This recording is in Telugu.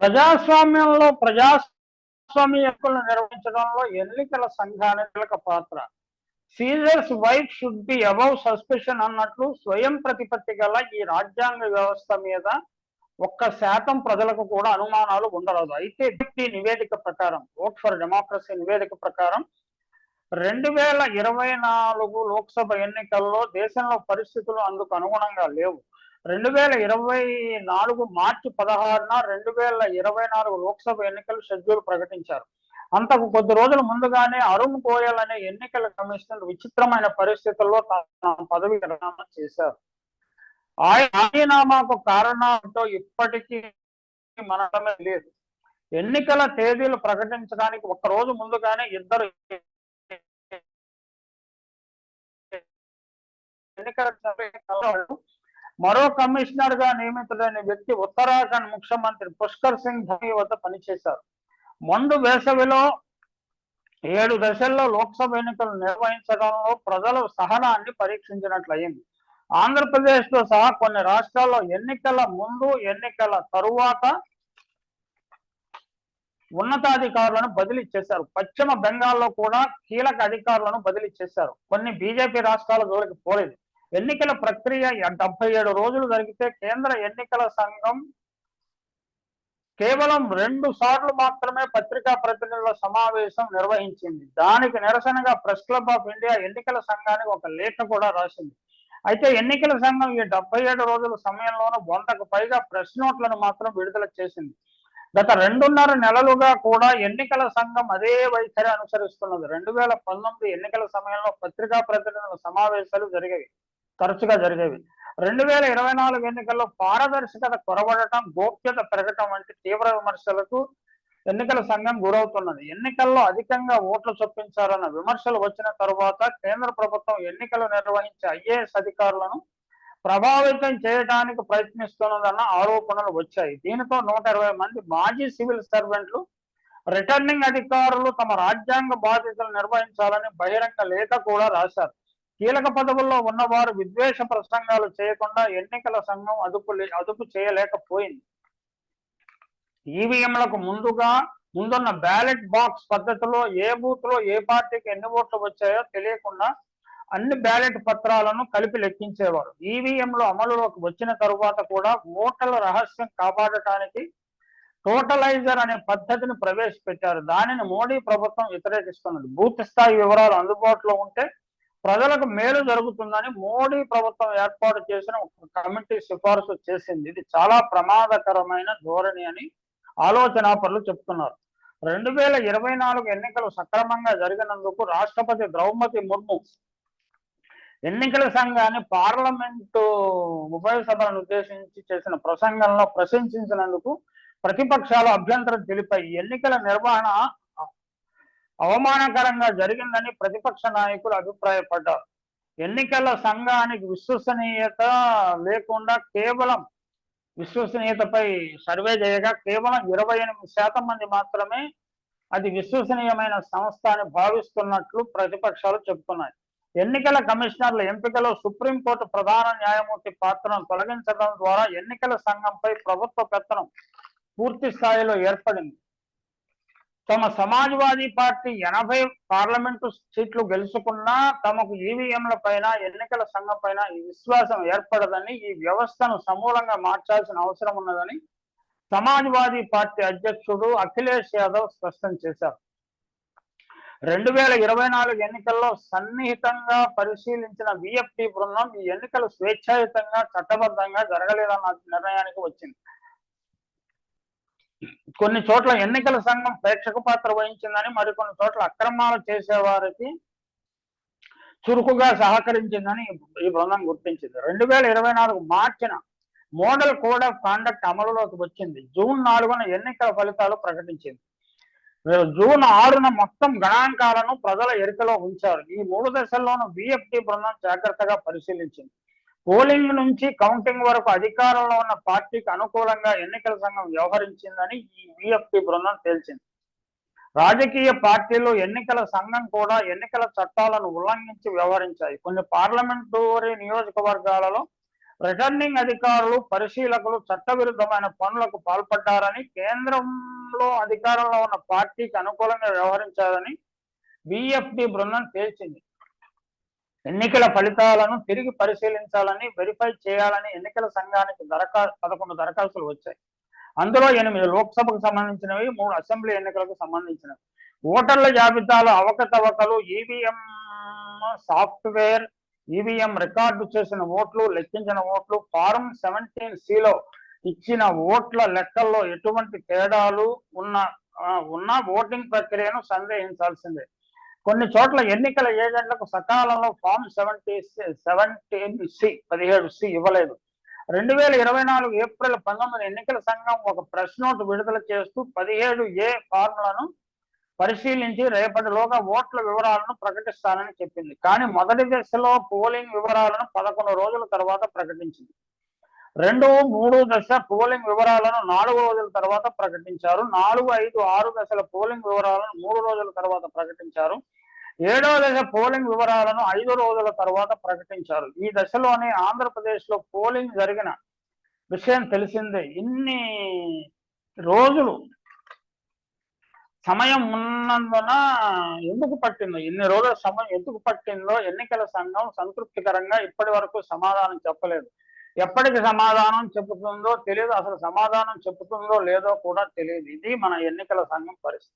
ప్రజాస్వామ్యంలో ప్రజాస్వామ్య హక్కులను నిర్వహించడంలో ఎన్నికల సంఘానికి కీలక పాత్ర. Caesar's wife should be above suspicion అన్నట్లు స్వయం ప్రతిపత్తి గల ఈ రాజ్యాంగ వ్యవస్థ మీద ఒక్క శాతం ప్రజలకు కూడా అనుమానాలు ఉండరాదు. అయితే ఈ నివేదిక ప్రకారం ఓట్ ఫర్ డెమోక్రసీ నివేదిక ప్రకారం రెండు వేల ఇరవై నాలుగు లోక్సభ ఎన్నికల్లో దేశంలో పరిస్థితులు అందుకు అనుగుణంగా లేవు. రెండు వేల ఇరవై నాలుగు మార్చి పదహారున రెండు వేల ఇరవై నాలుగు లోక్సభ ఎన్నికలు షెడ్యూల్ ప్రకటించారు. అంతకు కొద్ది రోజుల ముందుగానే అరుణ్ గోయల్ అనే ఎన్నికల కమిషనర్ విచిత్రమైన పరిస్థితుల్లో తన పదవి విరమణ చేశారు. ఆయన రాజీనామాకు కారణాలతో ఇప్పటికీ మనమే లేదు. ఎన్నికల తేదీలు ప్రకటించడానికి ఒక రోజు ముందుగానే ఇద్దరు ఎన్నికల మరో కమిషనర్గా నియమితుడైన వ్యక్తి ఉత్తరాఖండ్ ముఖ్యమంత్రి పుష్కర్ సింగ్ ధోని వద్ద పనిచేశారు. మొండు వేసవిలో ఏడు దశల్లో లోక్సభ ఎన్నికలు నిర్వహించడంలో ప్రజల సహనాన్ని పరీక్షించినట్లయింది. ఆంధ్రప్రదేశ్తో సహా కొన్ని రాష్ట్రాల్లో ఎన్నికల ముందు ఎన్నికల తరువాత ఉన్నతాధికారులను బదిలీ చేశారు. పశ్చిమ బెంగాల్లో కూడా కీలక అధికారులను బదిలీ చేశారు. కొన్ని బీజేపీ రాష్ట్రాల జోలికి పోలేదు. ఎన్నికల ప్రక్రియ డెబ్బై ఏడు రోజులు జరిగితే కేంద్ర ఎన్నికల సంఘం కేవలం రెండు సార్లు మాత్రమే పత్రికా ప్రతినిధుల సమావేశం నిర్వహించింది. దానికి నిరసనగా ప్రెస్ క్లబ్ ఆఫ్ ఇండియా ఎన్నికల సంఘానికి ఒక లేఖ కూడా రాసింది. అయితే ఎన్నికల సంఘం ఈ డెబ్బై ఏడు రోజుల సమయంలోనూ వందకు పైగా ప్రెస్ నోట్లను మాత్రం విడుదల చేసింది. గత రెండున్నర నెలలుగా కూడా ఎన్నికల సంఘం అదే వైఖరి అనుసరిస్తున్నది. రెండు వేల పంతొమ్మిది ఎన్నికల సమయంలో పత్రికా ప్రతినిధుల సమావేశాలు జరిగాయి. తరచుగా జరిగేవి. రెండు వేల ఇరవై నాలుగు ఎన్నికల్లో పారదర్శకత కొరబడటం గోప్యత పెరగటం వంటి తీవ్ర విమర్శలకు ఎన్నికల సంఘం గురవుతున్నది. ఎన్నికల్లో అధికంగా ఓట్లు చొప్పించారన్న విమర్శలు వచ్చిన తరువాత కేంద్ర ప్రభుత్వం ఎన్నికలు నిర్వహించే ఐఏఎస్ అధికారులను ప్రభావితం చేయడానికి ప్రయత్నిస్తున్నదన్న ఆరోపణలు వచ్చాయి. దీనితో నూట ఇరవై మంది మాజీ సివిల్ సర్వెంట్లు రిటర్నింగ్ అధికారులు తమ రాజ్యాంగ బాధ్యతలు నిర్వహించాలని బహిరంగ లేఖ కూడా రాశారు. కీలక పదవుల్లో ఉన్నవారు విద్వేష ప్రసంగాలు చేయకుండా ఎన్నికల సంఘం అదుపు అదుపు చేయలేకపోయింది. ఈవీఎంలకు ముందుగా ముందున్న బ్యాలెట్ బాక్స్ పద్ధతిలో ఏ బూత్లో ఏ పార్టీకి ఎన్ని ఓట్లు వచ్చాయో తెలియకుండా అన్ని బ్యాలెట్ పత్రాలను కలిపి లెక్కించేవారు. ఈవీఎంలు అమలులోకి వచ్చిన తరువాత కూడా ఓట్ల రహస్యం కాపాడటానికి టోటలైజర్ అనే పద్ధతిని ప్రవేశపెట్టారు. దానిని మోడీ ప్రభుత్వం వ్యతిరేకిస్తున్నది. బూత్ స్థాయి వివరాలు అందుబాటులో ఉంటే ప్రజలకు మేలు జరుగుతుందని మోడీ ప్రభుత్వం ఏర్పాటు చేసిన ఒక కమిటీ సిఫార్సు చేసింది. ఇది చాలా ప్రమాదకరమైన ధోరణి అని ఆలోచనాపరులు చెప్తున్నారు. రెండు వేల ఇరవై నాలుగు ఎన్నికలు సక్రమంగా జరిగినందుకు రాష్ట్రపతి ద్రౌపది ముర్ము ఎన్నికల సంఘాన్ని పార్లమెంటు ఉభయ సభలను ఉద్దేశించి చేసిన ప్రసంగంలో ప్రశంసించినందుకు ప్రతిపక్షాలు అభ్యంతరం తెలిపాయి. ఎన్నికల నిర్వహణ అవమానకరంగా జరిగిందని ప్రతిపక్ష నాయకులు అభిప్రాయపడ్డారు ఎన్నికల సంఘానికి విశ్వసనీయత లేకుండా కేవలం విశ్వసనీయతపై సర్వే చేయగా కేవలం ఇరవై ఎనిమిది శాతం మంది మాత్రమే అది విశ్వసనీయమైన సంస్థ అని భావిస్తున్నట్లు ప్రతిపక్షాలు చెబుతున్నాయి. ఎన్నికల కమిషనర్ల ఎంపికలో సుప్రీంకోర్టు ప్రధాన న్యాయమూర్తి పాత్రను తొలగించడం ద్వారా ఎన్నికల సంఘంపై ప్రభుత్వ పెత్తనం పూర్తి స్థాయిలో ఏర్పడింది. తమ సమాజ్వాదీ పార్టీ ఎనభై పార్లమెంటు సీట్లు గెలుచుకున్నా తమకు ఈవీఎంల పైన ఎన్నికల సంఘం పైన విశ్వాసం ఏర్పడదని ఈ వ్యవస్థను సమూలంగా మార్చాల్సిన అవసరం ఉన్నదని సమాజ్వాదీ పార్టీ అధ్యక్షుడు అఖిలేష్ యాదవ్ స్పష్టం చేశారు. రెండు వేల ఇరవై నాలుగు ఎన్నికల్లో సన్నిహితంగా పరిశీలించిన విఎఫ్టి బృందం ఈ ఎన్నికలు స్వేచ్ఛాయుతంగా చట్టబద్ధంగా జరగలేదన్న నిర్ణయానికి వచ్చింది. కొన్ని చోట్ల ఎన్నికల సంఘం ప్రేక్షక పాత్ర వహించిందని మరికొన్ని చోట్ల అక్రమాలు చేసేవారికి చురుకుగా సహకరించిందని ఈ బృందం గుర్తించింది. రెండు వేల ఇరవై నాలుగు మార్చిన మోడల్ కోడ్ ఆఫ్ కాండక్ట్ అమలులోకి వచ్చింది. జూన్ నాలుగున ఎన్నికల ఫలితాలు ప్రకటించింది. జూన్ ఆరున మొత్తం గణాంకాలను ప్రజల ఎరుకలో ఉంచారు. ఈ మూడు దశల్లోనూ బిఎఫ్టి బృందం జాగ్రత్తగా పరిశీలించింది. పోలింగ్ నుంచి కౌంటింగ్ వరకు అధికారంలో ఉన్న పార్టీకి అనుకూలంగా ఎన్నికల సంఘం వ్యవహరించిందని ఈ విఎఫ్టీ బృందం తేల్చింది. రాజకీయ పార్టీలు ఎన్నికల సంఘం కూడా ఎన్నికల చట్టాలను ఉల్లంఘించి వ్యవహరించాయి. కొన్ని పార్లమెంటరీ నియోజకవర్గాలలో రిటర్నింగ్ అధికారులు పరిశీలకులు చట్టవిరుద్ధమైన పనులకు పాల్పడ్డారని కేంద్రంలో అధికారంలో ఉన్న పార్టీకి అనుకూలంగా వ్యవహరించారని బిఎఫ్డి బృందం తేల్చింది. ఎన్నికల ఫలితాలను తిరిగి పరిశీలించాలని వెరిఫై చేయాలని ఎన్నికల సంఘానికి దరఖాస్తు పదకొండు దరఖాస్తులు వచ్చాయి. అందులో ఎనిమిది లోక్సభకు సంబంధించినవి మూడు అసెంబ్లీ ఎన్నికలకు సంబంధించినవి. ఓటర్ల జాబితాలో అవకతవకలు ఈవీఎం సాఫ్ట్వేర్ ఈవీఎం రికార్డు చేసిన ఓట్లు లెక్కించిన ఓట్లు ఫారం సెవెంటీన్ సిలో ఇచ్చిన ఓట్ల లెక్కల్లో ఎటువంటి తేడాలు ఉన్న ఉన్న ఓటింగ్ ప్రక్రియను సందేహించాల్సిందే. కొన్ని చోట్ల ఎన్నికల ఏజెంట్లకు సకాలంలో ఫామ్ సెవెంటీ సెవెంటీన్ సి పదిహేడు సి ఇవ్వలేదు. రెండు వేల ఇరవై నాలుగు ఏప్రిల్ పంతొమ్మిది ఎన్నికల సంఘం ఒక ప్రెస్ నోట్ విడుదల చేస్తూ పదిహేడు ఏ ఫార్ములను పరిశీలించి రేపటిలోగా ఓట్ల వివరాలను ప్రకటిస్తానని చెప్పింది. కానీ మొదటి దశలో పోలింగ్ వివరాలను పదకొండు రోజుల తర్వాత ప్రకటించింది. రెండు మూడు దశ పోలింగ్ వివరాలను నాలుగు రోజుల తర్వాత ప్రకటించారు. నాలుగు ఐదు ఆరు దశల పోలింగ్ వివరాలను మూడు రోజుల తర్వాత ప్రకటించారు. ఏడవ దశ పోలింగ్ వివరాలను ఐదు రోజుల తర్వాత ప్రకటించారు. ఈ దశలోనే ఆంధ్రప్రదేశ్లో పోలింగ్ జరిగిన విషయం తెలిసిందే. ఇన్ని రోజులు సమయం ఉన్నందున ఎందుకు పట్టిందో ఇన్ని రోజుల సమయం ఎందుకు పట్టిందో ఎన్నికల సంఘం సంతృప్తికరంగా ఇప్పటి వరకు సమాధానం చెప్పలేదు. ఎప్పటికి సమాధానం చెబుతుందో తెలియదు అసలు సమాధానం చెబుతుందో లేదో కూడా తెలియదు ఇది మన ఎన్నికల సంఘం పరిస్థితి.